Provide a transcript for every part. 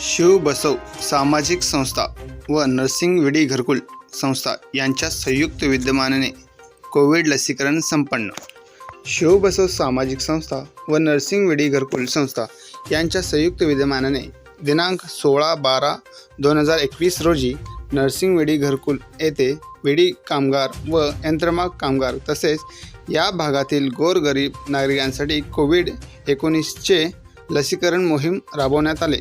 शिव बसव सामाजिक संस्था व नर्सिंग विडी घरकुल संस्था यांच्या संयुक्त विद्यमानाने कोविड लसीकरण संपन्न. शिव बसव सामाजिक संस्था व नर्सिंग विडी घरकुल संस्था यांच्या संयुक्त विद्यमानाने दिनांक सोळा बारा दोन हजार एकवीस रोजी नर्सिंग विडी घरकुल येथे विडी कामगार व यंत्रमाग कामगार तसेच या भागातील गोरगरीब नागरिकांसाठी कोविड एकोणीसचे लसीकरण मोहीम राबवण्यात आले.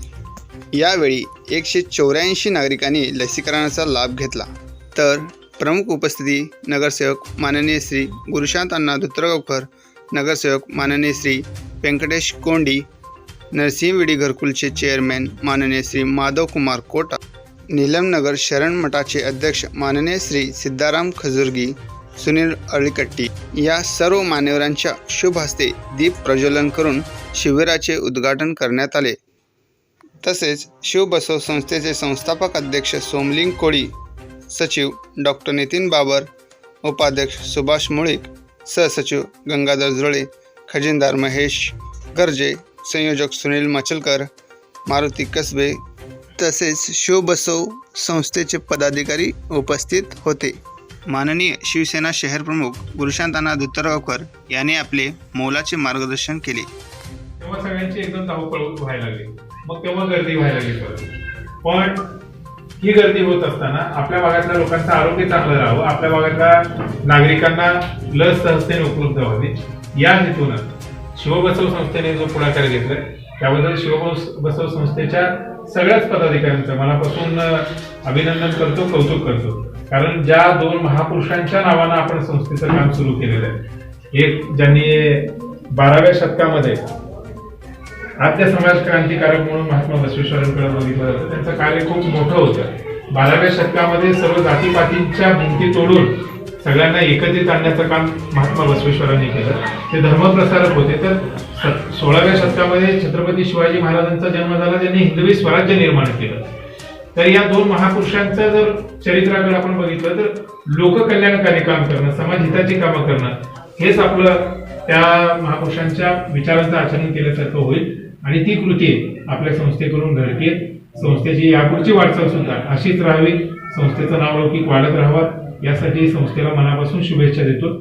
यावेळी एकशे चौऱ्याऐंशी नागरिकांनी लसीकरणाचा लाभ घेतला. तर प्रमुख उपस्थिती नगरसेवक माननीय श्री गुरुशांत अण्णा धुत्रगावकर नगरसेवक माननीय श्री व्यंकटेश कोंडी नरसिंहविडी घरकुलचे चेअरमॅन माननीय श्री माधव कुमार कोटा नीलमनगर शरण मठाचे अध्यक्ष माननीय श्री सिद्धाराम खजुर्गी सुनील अळीकट्टी या सर्व मान्यवरांच्या शुभ हस्ते दीप प्रज्वलन करून शिबिराचे उद्घाटन करण्यात आले. तसेच शिवबसव संस्थेचे संस्थापक अध्यक्ष सोमलिंग कोळी सचिव डॉक्टर नितीन बाबर उपाध्यक्ष सुभाष मुळीक सहसचिव गंगाधर जुळे खजिनदार महेश गर्जे संयोजक सुनील मचलकर मारुती कसबे तसेच शिवबसव संस्थेचे पदाधिकारी उपस्थित होते. माननीय शिवसेना शहर प्रमुख गुरुशांताना धुत्तरगावकर यांनी आपले मोलाचे मार्गदर्शन केले. तेव्हा सगळ्यांची एकदम धावपळ व्हायला लागली. मग तेव्हा गर्दी व्हायला लागली परत. पण ही गर्दी होत असताना आपल्या भागातल्या लोकांचं आरोग्य चांगलं राहावं आपल्या भागातल्या नागरिकांना लस सहजतेने उपलब्ध व्हावी या हेतून शिवबसव संस्थेने जो पुढाकार घेतलाय त्याबद्दल शिवबसव संस्थेच्या सगळ्याच पदाधिकाऱ्यांचं मनापासून अभिनंदन करतो कौतुक करतो. कारण ज्या दोन महापुरुषांच्या नावानं आपण संस्थेचं काम सुरू केलेलं आहे एक ज्यांनी बाराव्या शतकामध्ये आद्य समाज क्रांतिकारक म्हणून महात्मा बसवेश्वरांकडे बघितलं जातं. त्यांचं कार्य खूप मोठं होतं. बाराव्या शतकामध्ये सर्व जातीपातींच्या भिंती तोडून सगळ्यांना एकत्रित आणण्याचं काम महात्मा बसवेश्वरांनी केलं. ते धर्मप्रसारक होते. तर सोळाव्या शतकामध्ये छत्रपती शिवाजी महाराजांचा जन्म झाला. त्यांनी हिंदवी स्वराज्य निर्माण केलं. तर या दोन महापुरुषांचं जर चरित्राकडे आपण बघितलं तर लोककल्याणकारी काम करणं समाजहिताची कामं करणं हेच आपलं त्या महापुरुषांच्या विचारांचं आचरण केल्यासारखं होईल. आणि ती कृती आपल्या संस्थेकडून घडते संस्थेची यापुढची वाटचाल सुद्धा अशीच राहावी. संस्थेचं नाव लौकिक वाढत राहावं. यासाठी संस्थेला मनापासून शुभेच्छा देतो.